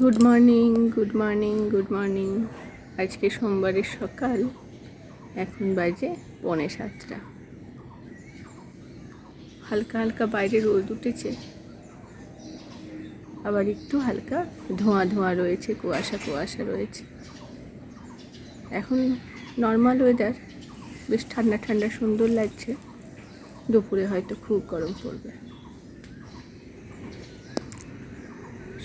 Good morning good morning good morning আজকে সোমবারের সকাল, এখন বাজে পৌনে সাতটা। হালকা হালকা বাইরে রোদ উঠেছে। আবার একটু হালকা ধোঁয়া ধোঁয়া রয়েছে, কুয়াশা কুয়াশা রয়েছে। এখন নর্মাল ওয়েদার বেশ ঠান্ডা ঠান্ডা সুন্দর লাগছে। দুপুরে হয়তো খুব গরম পড়বে।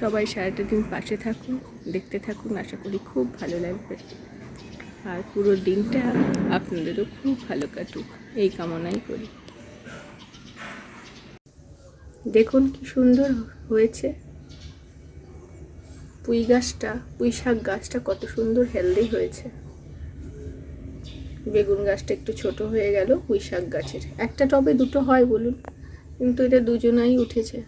সবাই সারাটা দিন পাশে থাকুন, দেখতে থাকুন, আশা করি খুব ভালো লাগবে। আর পুরো দিনটা আপনাদেরও খুব ভালো কাটুক, এই কামনাই করি। দেখুন কি সুন্দর হয়েছে। পুঁই গাছটা, পুঁই শাক গাছটা কত সুন্দর হেলদি হয়েছে। বেগুন গাছটা একটু ছোট হয়ে গেল পুঁই শাক গাছের। একটা টবে দুটো হয় বলুন, কিন্তু এটা দুজনাই উঠেছে।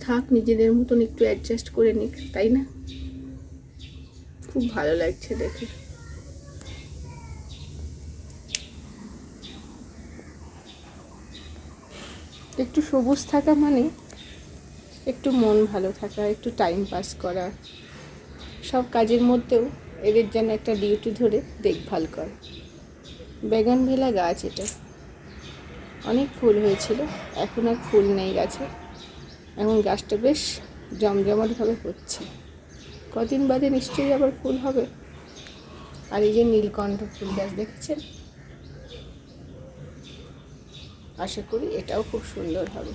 থাক, নিজেদের মতন একটু অ্যাডজাস্ট করে নিক, তাই না? খুব ভালো লাগছে দেখে। একটু সবুজ থাকা মানে একটু মন ভালো থাকা, একটু টাইম পাস করা। সব কাজের মধ্যেও এদের যেন একটা ডিউটি ধরে দেখভাল করা। বেগান ভেলা গাছ এটা। অনেক ফুল হয়েছিল, এখন আর ফুল নেই গাছে। এখন গাছটা বেশ জমজমাটভাবে হচ্ছে। কদিন বাদে নিশ্চয়ই আবার ফুল হবে। আর এই যে নীলকণ্ঠ ফুল গাছ দেখেছেন? আশা করি এটাও খুব সুন্দর হবে।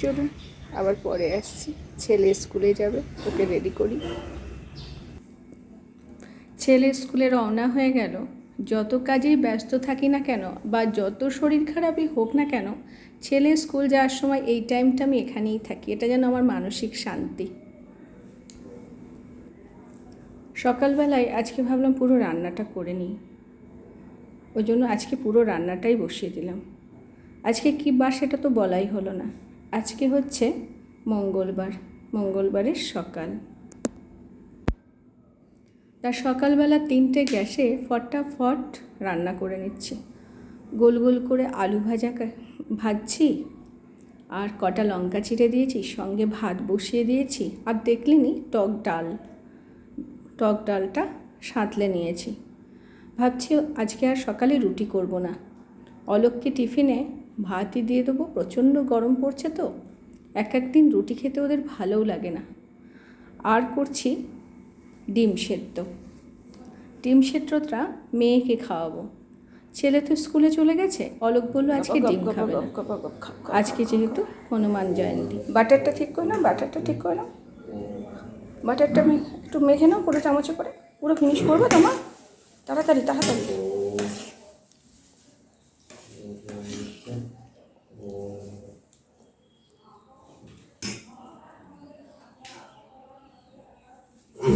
চলুন, আবার পরে আসছি। ছেলে স্কুলে যাবে, ওকে রেডি করি। ছেলে স্কুলে রওনা হয়ে গেল। যত কাজেই ব্যস্ত থাকি না কেন বা যত শরীর খারাপই হোক না কেন, ছেলে স্কুল যাওয়ার সময় এই টাইমটা আমি এখানেই থাকি। এটা যেন আমার মানসিক শান্তি। সকালবেলায় আজকে ভাবলাম পুরো রান্নাটা করে নিই। ওই জন্য আজকে পুরো রান্নাটাই বসিয়ে দিলাম। আজকে কী বার সেটা তো বলাই হলো না। আজকে হচ্ছে মঙ্গলবার। মঙ্গলবারের সকাল। তার সকালবেলা তিনটে গ্যাসে ফটাফট রান্না করে নিচ্ছি। গোল গোল করে আলু ভাজা ভাজছি আর কটা লঙ্কা চিড়ে দিয়েছি, সঙ্গে ভাত বসিয়ে দিয়েছি আর দেখলেনি টক ডাল। টক ডালটা সাঁতলে নিয়েছি। ভাবছি আজকে আর সকালে রুটি করব না। অলোককে টিফিনে ভাতই দিয়ে দেবো, প্রচণ্ড গরম পড়ছে তো। এক একদিন রুটি খেতে ওদের ভালোও লাগে না। আর করছি ডিম সেদ্ধ। ডিম সেদ্ধটা মেয়েকে খাওয়াবো। ছেলে তো স্কুলে চলে গেছে অলোক বলল আজকে ডিম খাবে না। আজকে যেহেতু হনুমান জয়ন্তী। বাটারটা ঠিক করলাম বাটারটা ঠিক করলাম বাটারটা একটু মেখে নাও পুরো চামচে করে। পুরো ফিনিশ করব তোমার? তাড়াতাড়ি তাড়াতাড়ি।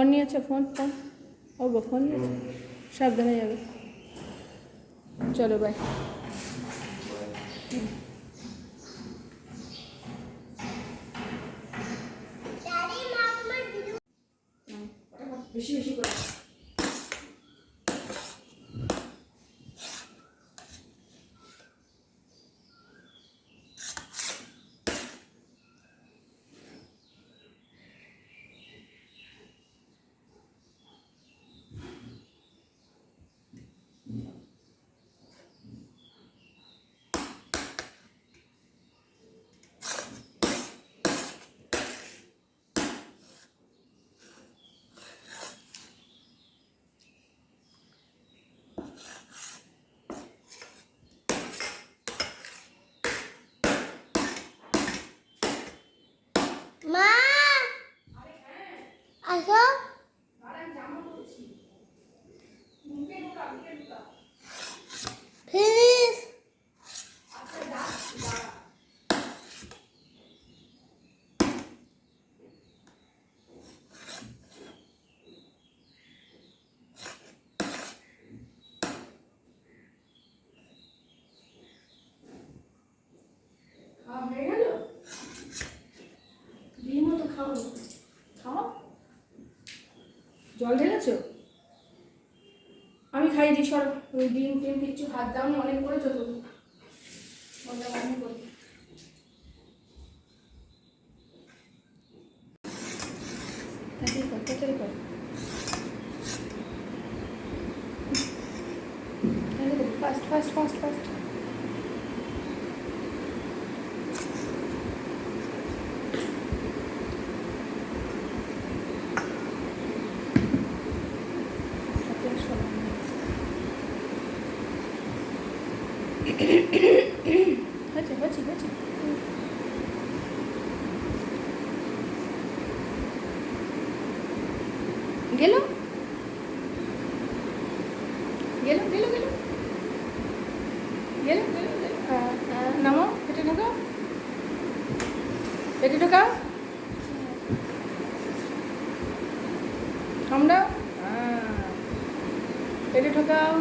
ফোন নিয়েছে ফোন ফোন। ও গো ফোন নিয়েছে। সাবধানে যাবে। চলো বাই সর ডিম টিম কিছু হাত দাও অনেক করেছ তো। অনেক করে। তাড়াতাড়ি কর তাড়াতাড়ি কর ফাস্ট ফাস্ট ফাস্ট ফাস্ট হয়েছে হয়েছে হয়েছে গেল গেল গেল গেল গেল গেল গেল আহ, আহ, নামো পেটে ঢোকাও পেটে ঢোকাও আমরা পেটে ঢোকাও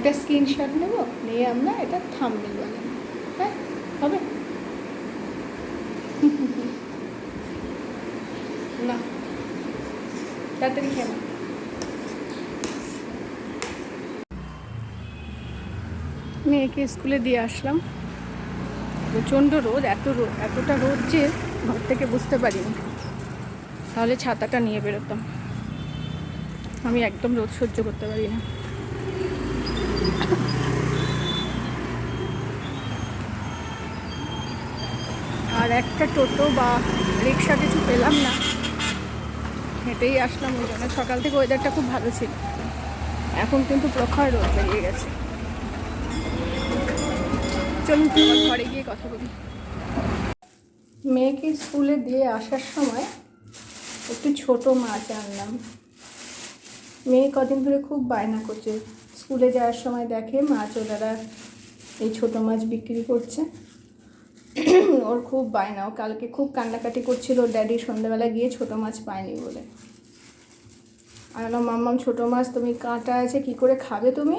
একটা স্ক্রিনশট নেব, নিয়ে আমরা এটা থামবেল বানাবো হ্যাঁ? হবে? না। তাড়াতাড়ি খেয়ে মেয়েকে স্কুলে দিয়ে আসলাম। প্রচণ্ড রোদ, এত রোদ এতটা রোদ যে ঘর থেকে বুঝতে পারিনি। তাহলে ছাতাটা নিয়ে বেরোতাম। আমি একদম রোদ সহ্য করতে পারি না। আর একটা টোটো বা রিক্সা কিছু পেলাম না। হেঁটেই আসলাম ওই জন্য। সকাল থেকে ওয়েদারটা খুব ভালো ছিল। এখন কিন্তু প্রখর রোদ বেরিয়ে গেছে। চলুন ঘরে গিয়ে কথা বলি। মেয়েকে স্কুলে দিয়ে আসার সময় একটু ছোট মাছ আনলাম। মেয়ে কদিন ধরে খুব বায়না করছে। স্কুলে যাওয়ার সময় দেখে মাছ ওনারা এই ছোট মাছ বিক্রি করছে। ওর খুব বায়না, ও কালকে খুব কান্নাকাটি করছিল, ওর ড্যাডি সন্ধ্যাবেলা গিয়ে ছোট মাছ পায়নি বলে। আর মাম্মাম, ছোটো মাছ, তুমি কাঁটা আছে, কি করে খাবে তুমি?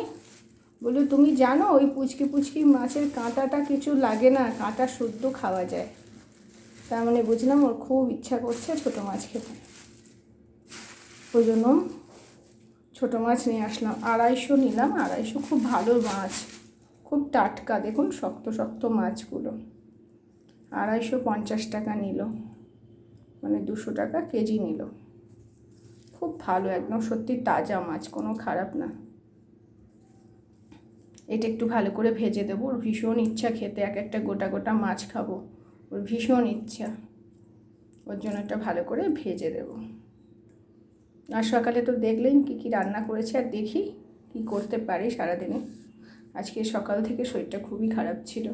বলি তুমি জানো, ওই পুচকি পুচকি মাছের কাঁটাটা কিছু লাগে না, কাঁটা শুদ্ধ খাওয়া যায়। তার মানে বুঝলাম, ওর খুব ইচ্ছা করছে ছোট মাছ খেতে। ওই জন্য ছোটো মাছ নিয়ে আসলাম। আড়াইশো নিলাম, আড়াইশো খুব ভালো মাছ। খুব টাটকা, দেখুন শক্ত শক্ত মাছগুলো। আড়াইশো পঞ্চাশ টাকা নিল। মানে দুশো টাকা কেজি নিল। খুব ভালো, একদম সত্যি তাজা মাছ, কোনো খারাপ না। এটা একটু ভালো করে ভেজে দেবো। ওর ভীষণ ইচ্ছা খেতে, এক একটা গোটা গোটা মাছ খাব। ওর ভীষণ ইচ্ছা। ওর জন্য একটা ভালো করে ভেজে দেবো। আর সকালে তো দেখলেন কি কি রান্না করেছে আর দেখি কি করতে পারি সারাদিনে। আজকে সকাল থেকে শরীরটা খুবই খারাপ ছিল।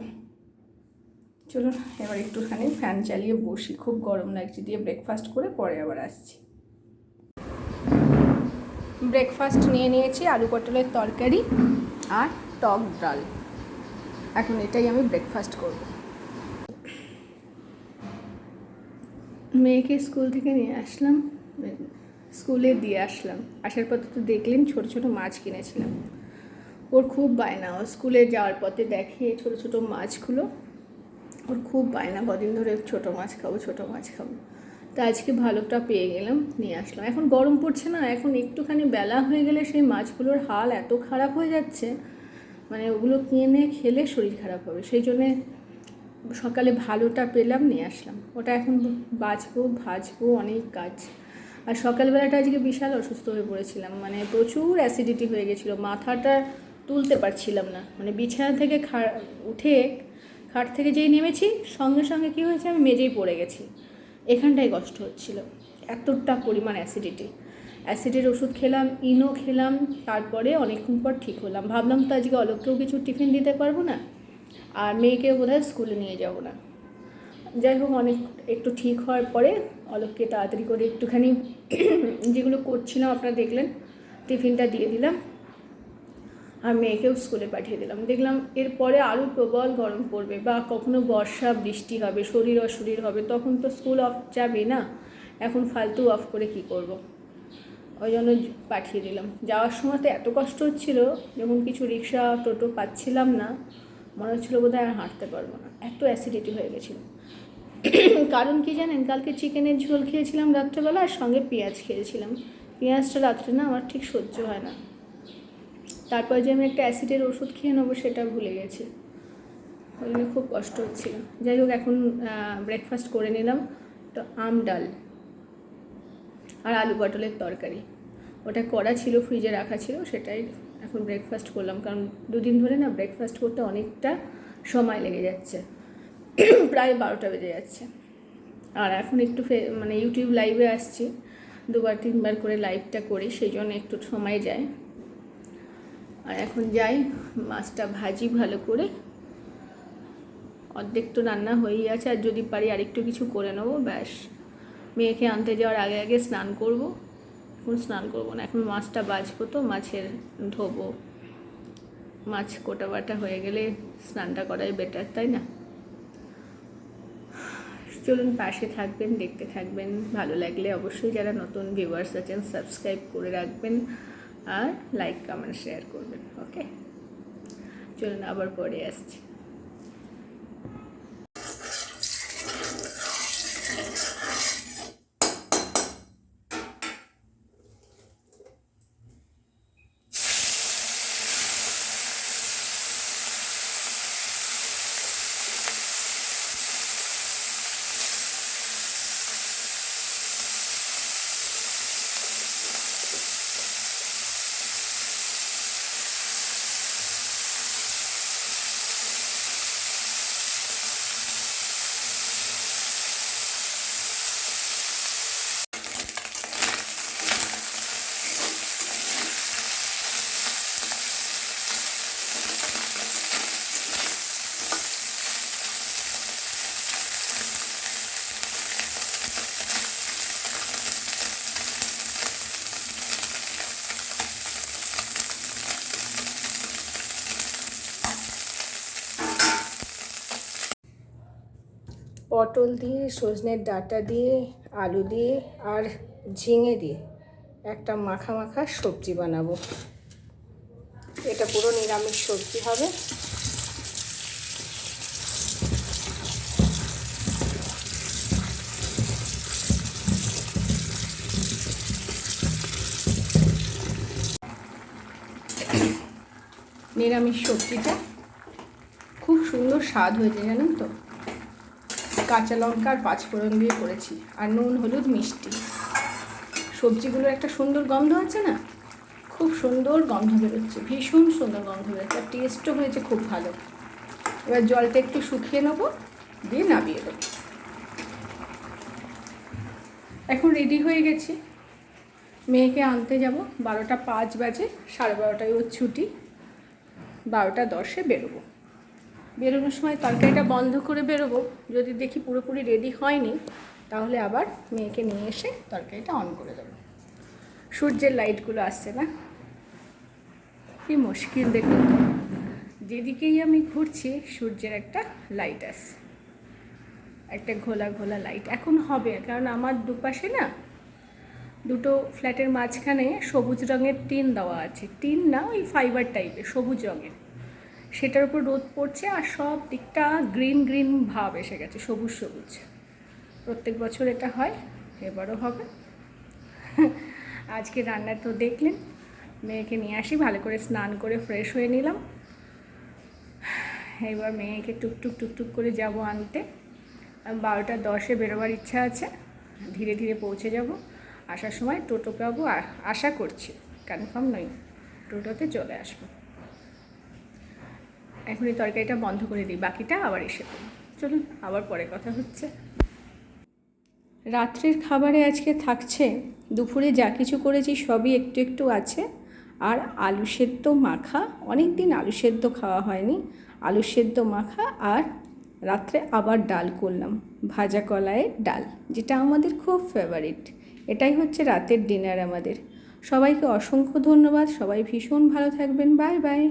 চলুন, এবার একটুখানি ফ্যান চালিয়ে বসি। খুব গরম লাগছে দিয়ে ব্রেকফাস্ট করে পরে আবার আসছি। ব্রেকফাস্ট নিয়ে নিয়েছি আলু পটলের তরকারি আর টক ডাল। এখন এটাই আমি ব্রেকফাস্ট করব। মেয়েকে স্কুল থেকে নিয়ে আসলাম। স্কুলে দিয়ে আসলাম। আসার পথে তো দেখলেন ছোট ছোট মাছ কিনেছিলাম। ওর খুব বায়না। ও স্কুলে যাওয়ার পথে দেখে ছোট ছোট মাছগুলো। ওর খুব বায়না। কদিন ধরে ছোট মাছ খাব, ছোট মাছ খাব। তা আজকে ভালোটা পেয়ে গেলাম, নিয়ে আসলাম। এখন গরম পড়ছে না, এখন একটুখানি বেলা হয়ে গেলে সেই মাছগুলোর হাল এত খারাপ হয়ে যাচ্ছে মানে ওগুলো কিনে খেলে শরীর খারাপ হবে। সেই জন্যে সকালে ভালোটা পেলাম, নিয়ে আসলাম। ওটা এখন বাছবো ভাজবো, অনেক কাজ। আর সকালবেলাটা আজকে বিশাল অসুস্থ হয়ে পড়েছিলাম। মানে প্রচুর অ্যাসিডিটি হয়ে গেছিল, মাথাটা তুলতে পারছিলাম না। মানে বিছানা থেকে খা, উঠে খাট থেকে যেই নেমেছি, সঙ্গে সঙ্গে কী হয়েছে, আমি মেজেই পড়ে গেছি। এখানটাই কষ্ট হচ্ছিল, এতটা পরিমাণ অ্যাসিডিটি অ্যাসিডের ওষুধ খেলাম, ইনো খেলাম, তারপরে অনেকক্ষণ পর ঠিক হলাম। ভাবলাম তো আজকে অলোককেও কিছু টিফিন দিতে পারব না, আর মেয়েকেও বোধহয় স্কুলে নিয়ে যাব না। যাই হোক অনেক একটু ঠিক হওয়ার পরে অলোককে তাড়াতাড়ি করে একটুখানি যেগুলো করছিলাম, আপনারা দেখলেন, টিফিনটা দিয়ে দিলাম। আর মেয়েকেও স্কুলে পাঠিয়ে দিলাম। দেখলাম এরপরে আরও প্রবল গরম পড়বে বা কখনো বর্ষা, বৃষ্টি হবে, শরীর অশরীর হবে, তখন তো স্কুল অফ যাবে না। এখন ফালতু অফ করে কি করব। ওই জন্য পাঠিয়ে দিলাম। যাওয়ার সময় তো এত কষ্ট হচ্ছিল, যখন কিছু রিক্সা, টোটো পাচ্ছিলাম না, মনে হচ্ছিল বোধহয় আর হাঁটতে পারব না। এত অ্যাসিডিটি হয়ে গেছিল। কারণ কি জানেন? কালকে চিকেনের ঝোল খেয়েছিলাম রাত্রেবেলা আর সঙ্গে পেঁয়াজ খেয়েছিলাম। পেঁয়াজটা রাত্রে না আমার ঠিক সহ্য হয় না। তারপর যে আমি একটা অ্যাসিডের ওষুধ খেয়ে নেব সেটা ভুলে গেছি। ওই জন্য খুব কষ্ট হচ্ছিল যাই হোক, এখন ব্রেকফাস্ট করে নিলাম তো আম ডাল আর আলু পটলের তরকারি। ওটা করা ছিল, ফ্রিজে রাখা ছিল, সেটাই এখন ব্রেকফাস্ট করলাম। কারণ দুদিন ধরে না ব্রেকফাস্ট করতে অনেকটা সময় লেগে যাচ্ছে। প্রায় বারোটা বেজে যাচ্ছে। আর এখন একটু মানে ইউটিউব লাইভে আসছি। দুবার, তিনবার করে লাইভটা করি, সেই জন্য একটু সময় যায়। আর এখন যাই, মাছটা ভাজি ভালো করে। অর্ধেক তো রান্না হয়েই আছে, আর যদি পারি আরেকটু কিছু করে নেব, ব্যাস। মেয়েকে আনতে যাওয়ার আগে আগে স্নান করব। এখন স্নান করব না, এখন মাছটা বাজবো তো, মাছের ধোবো। মাছ কোটা বাটা হয়ে গেলে স্নানটা করাই বেটার তাই না? চলুন পাশে থাকবেন, দেখতে থাকবেন। ভালো লাগলে অবশ্যই যারা নতুন ভিউয়ার্স আছেন সাবস্ক্রাইব করে রাখবেন আর লাইক কমেন্ট শেয়ার করবেন ওকে চলুন আবার পরে আসছি। পটল দিয়ে, সজনের ডাঁটা দিয়ে, আলু দিয়ে আর ঝিঙে দিয়ে একটা মাখা মাখা সবজি বানাবো। এটা পুরো নিরামিষ সবজি হবে। নিরামিষ সবজিটা খুব সুন্দর স্বাদ হয়েছে জানেন তো? কাঁচা লঙ্কা আর পাঁচফোড়ন দিয়ে করেছি, আর নুন, হলুদ, মিষ্টি। সবজিগুলোর একটা সুন্দর গন্ধ আছে না? খুব সুন্দর গন্ধ বেরোচ্ছে, ভীষণ সুন্দর গন্ধ বেরোচ্ছে, আর টেস্টও হয়েছে খুব ভালো। এবার জলটা একটু শুকিয়ে নেব, দিয়ে নামিয়ে দেবো। এখন রেডি হয়ে গেছি। মেয়েকে আনতে যাব, বারোটা পাঁচ বাজে, সাড়ে বারোটায় ওর ছুটি। বারোটা দশে বেরোবো। বেরোনোর সময় তরকারিটা বন্ধ করে বেরোবো। যদি দেখি পুরোপুরি রেডি হয়নি, তাহলে আবার মেয়েকে নিয়ে এসে তরকারিটা অন করে দেবো। সূর্যের লাইটগুলো আসছে না? কি মুশকিল দেখুন যেদিকেই আমি ঘুরছি, সূর্যের একটা লাইট আসছে। একটা ঘোলা ঘোলা লাইট এখন হবে, কারণ আমার দুপাশে না দুটো ফ্ল্যাটের মাঝখানে সবুজ রঙের টিন দেওয়া আছে। টিন না, ওই ফাইবার টাইপের সবুজ রঙের। সেটার উপর রোদ পড়ছে আর সব দিকটা গ্রিন গ্রিন ভাব এসে গেছে, সবুজ সবুজ। প্রত্যেক বছর এটা হয়, এবারও হবে। আজকে রান্না তো দেখলেন, মেয়েকে নিয়ে আসি, ভালো করে স্নান করে ফ্রেশ হয়ে নিলাম। এবার মেয়েকে টুকটুক টুকটুক করে যাব আনতে। বারোটা দশে বেরোবার ইচ্ছা আছে, ধীরে ধীরে পৌঁছে যাব। আসার সময় টোটো পাবো আশা করছি কনফার্ম নই, টোটোতে চলে আসব। এখন এই তরকারিটা বন্ধ করে দিই, বাকিটা আবার এসে চলুন, আবার পরে কথা হচ্ছে। রাত্রের খাবারে আজকে থাকছে, দুপুরে যা কিছু করেছি সবই একটু একটু আছে। আর আলু সেদ্ধ মাখা অনেক দিন আলু সেদ্ধ খাওয়া হয়নি। আলু সেদ্ধ মাখা আর রাত্রে আবার ডাল করলাম, ভাজা কলাইয়ের ডাল, যেটা আমাদের খুব ফেভারিট এটাই হচ্ছে রাতের ডিনার আমাদের। সবাইকে অসংখ্য ধন্যবাদ, সবাই ভীষণ ভালো থাকবেন বাই বাই